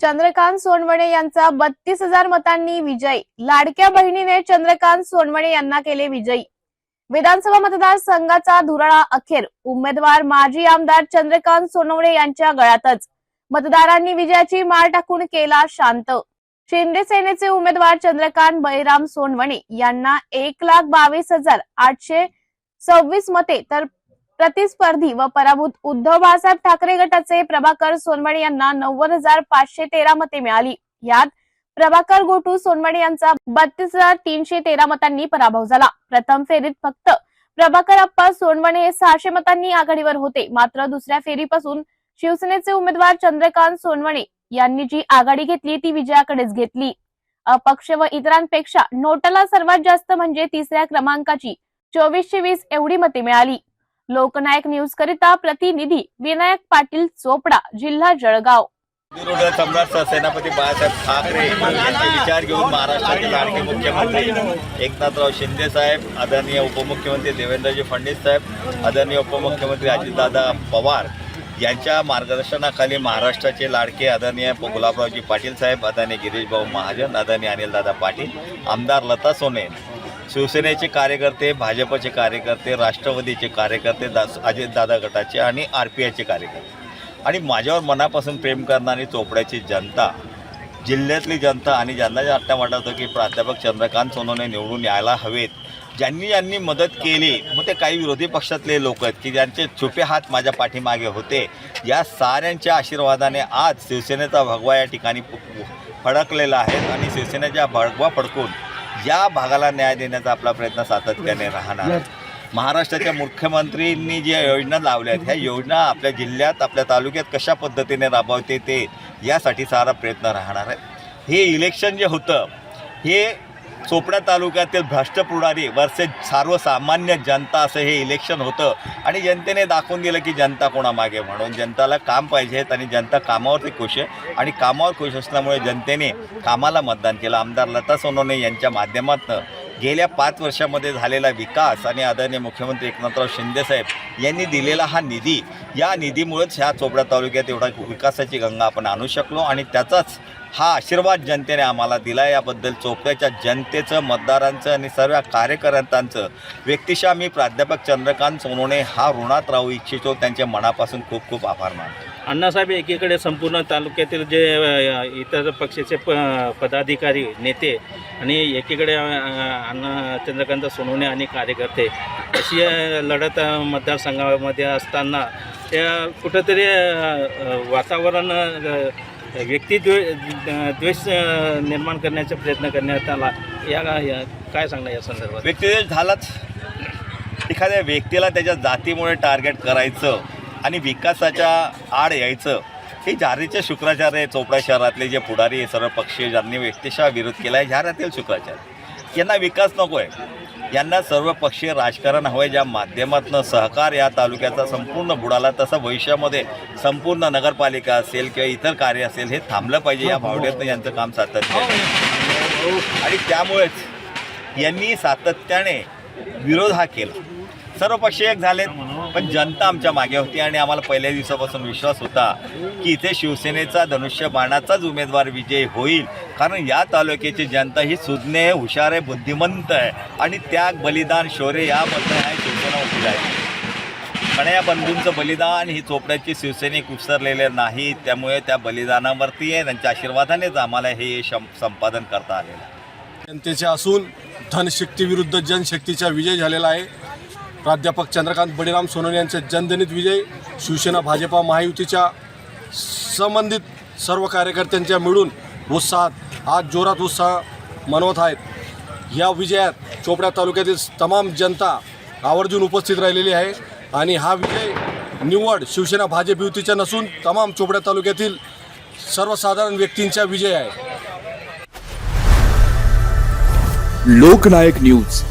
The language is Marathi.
चंद्रकांत सोनवणे यांचा बत्तीस हजार मतांनी विजय. लाडक्या बहिणीने चंद्रकांत सोनवणे यांना केले विजयी. विधानसभा मतदारसंघाचा धुराळा अखेर. उमेदवार माजी आमदार चंद्रकांत सोनवणे यांच्या गळ्यातच. मतदारांनी विजयाची माळ टाकून केला शांत. शिंदे सेनेचे उमेदवार चंद्रकांत बळीराम सोनवणे यांना एक लाख बावीस हजार आठशे सव्वीस मते तर प्रतिस्पर्धी व पराभूत उद्धव बाळासाहेब ठाकरे गटाचे प्रभाकर सोनवणे यांना नव्वद हजार पाचशे तेरा मते मिळाली. यात प्रभाकर गोटू सोनवणे यांचा बत्तीस हजार तीनशे तेरा मतांनी पराभव झाला. प्रथम फेरीत फक्त प्रभाकर अप्पा सोनवणे हे सहाशे मतांनी आघाडीवर होते. मात्र दुसऱ्या फेरीपासून शिवसेनेचे उमेदवार चंद्रकांत सोनवणे यांनी जी आघाडी घेतली ती विजयाकडेच घेतली. अपक्ष व इतरांपेक्षा नोटाला सर्वात जास्त म्हणजे तिसऱ्या क्रमांकाची चोवीसशे वीस एवढी मते मिळाली. लोकनायक न्यूज करिता प्रतिनिधी विनायक पाटील चोपडा जिल्हा जळगाव. सम्राट सेनापती बाळासाहेब ठाकरे यांचे विचार घेऊन महाराष्ट्राचे लाडके मुख्यमंत्री एकनाथराव शिंदे साहेब आदरणीय उपमुख्यमंत्री देवेंद्रजी फडणवीस साहेब आदरणीय उपमुख्यमंत्री अजितदादा पवार यांच्या मार्गदर्शनाखाली महाराष्ट्राचे लाडके आदरणीय गुलाबरावजी पाटील साहेब आदरणीय गिरीशभाऊ महाजन आदरणीय अनिलदादा पाटील आमदार लता सोने शिवसेनेचे कार्यकर्ते भाजपचे कार्यकर्ते राष्ट्रवादीचे कार्यकर्ते दास अजित दादा गटाचे आणि आर पी आयचे कार्यकर्ते. आणि माझ्यावर मनापासून प्रेम करणारी चोपड्याची जनता जिल्ह्यातली जनता आणि ज्यांना आत्ता वाटत होतं की प्राध्यापक चंद्रकांत सोनवणे निवडून यायला हवेत ज्यांनी ज्यांनी मदत केली मग ते काही विरोधी पक्षातले लोक आहेत की ज्यांचे छुपे हात माझ्या पाठीमागे होते या साऱ्यांच्या आशीर्वादाने आज शिवसेनेचा भगवा या ठिकाणी फडकलेला आहे आणि शिवसेनेच्या भगवा फडकून या भागाला न्याय देण्याचा आपला प्रयत्न सातत्याने राहणार आहे. महाराष्ट्राच्या मुख्यमंत्रींनी ज्या योजना लावल्या आहेत ह्या योजना आपल्या जिल्ह्यात आपल्या तालुक्यात कशा पद्धतीने राबवते ते यासाठी सारा प्रयत्न राहणार आहे हे इलेक्शन जे होतं हे चोपडा तालुक्यातील भ्रष्ट पुढारी वर्सेस सर्वसामान्य जनता असं हे इलेक्शन होतं. आणि जनतेने दाखवून दिलं की जनता कोणामागे म्हणून. जनताला काम पाहिजेत आणि जनता कामावरती खुश आहे. आणि कामावर खुश असल्यामुळे जनतेने कामाला मतदान केलं. आमदार लता सोनवणे यांच्या माध्यमातून गेल्या पाच वर्षामध्ये झालेला विकास आणि आदरणीय मुख्यमंत्री एकनाथराव शिंदेसाहेब यांनी दिलेला हा निधी या निधीमुळेच ह्या चोपडा तालुक्यात एवढा विकासाची गंगा आपण आणू शकलो आणि त्याचाच हा आशीर्वाद जनतेने आम्हाला दिला याबद्दल चोपड्याच्या जनतेचं मतदारांचं आणि सर्व कार्यकर्त्यांचं व्यक्तिशः मी प्राध्यापक चंद्रकांत सोनवणे हा ऋणात राहू इच्छितो. त्यांच्या मनापासून खूप खूप आभार मानतो. अण्णासाहेब एकीकडे संपूर्ण तालुक्यातील जे इतर पक्षाचे प पदाधिकारी नेते आणि एकीकडे अण्णा चंद्रकांत सोनवणे आणि कार्यकर्ते अशी लढत मतदारसंघामध्ये असताना त्या कुठंतरी वातावरण व्यक्तिद्वे द्वेष निर्माण करण्याचा प्रयत्न करण्यात आला. या या- काय सांगणार या संदर्भात? व्यक्तिद्वेष झालाच एखाद्या व्यक्तीला त्याच्या जातीमुळे टार्गेट करायचं आणि विकासाच्या आड यायचं. हे झारीचे शुक्राचार्य चोपडा शहरातले जे पुढारी सर्व पक्षीय ज्यांनी व्यक्तिशः विरोध केला आहे जाऱ्यातील शुक्राचार्य. यांना विकास नको आहे. यांना सर्व पक्षीय राजकारण हवं आहे ज्या माध्यमातून सहकार या तालुक्याचा संपूर्ण बुडाला तसं भविष्यामध्ये संपूर्ण नगरपालिका असेल किंवा इतर कार्य असेल हे थांबलं पाहिजे या भावनेतनं यांचं काम सातत्य आणि त्यामुळेच यांनी सातत्याने विरोध हा केला. सर्व पक्ष एक झालेत पण जनता आमच्या मागे होती आणि आम्हाला पहिल्या दिवसापासून विश्वास होता की इथे शिवसेनेचा धनुष्यबाणाचाच उमेदवार विजय होईल. कारण या तालुक्याची जनता ही सुज्ञ हुशार आहे बुद्धिमंत आहे आणि त्याग बलिदान शौर्य यामध्ये आहे शिवसेना उभी आहे. पण या बंधूंचं बलिदान ही चोपड्याची शिवसैनिक विसरलेले नाही त्यामुळे त्या बलिदानावरती आहे त्यांच्या आशीर्वादानेच आम्हाला हे संपादन करता आलेलं जनतेचे असून धनशक्तीविरुद्ध जनशक्तीचा विजय झालेला आहे. प्राध्यापक चंद्रकांत बळीराम सोनवणे यांचा जनधनित विजय शिवसेना भाजपा महायुतीच्या संबंधित सर्व कार्यकर्त्यांच्या मिळून उत्साहात आज जोरात उत्साह मनवत आहेत. या विजयात चोपडा तालुक्यातील तमाम जनता आवर्जून उपस्थित राहिलेली आहे आणि हा विजय निवड शिवसेना भाजप युतीच्या नसून तमाम चोपडा तालुक्यातील सर्वसाधारण व्यक्तींचा विजय आहे. लोकनायक न्यूज.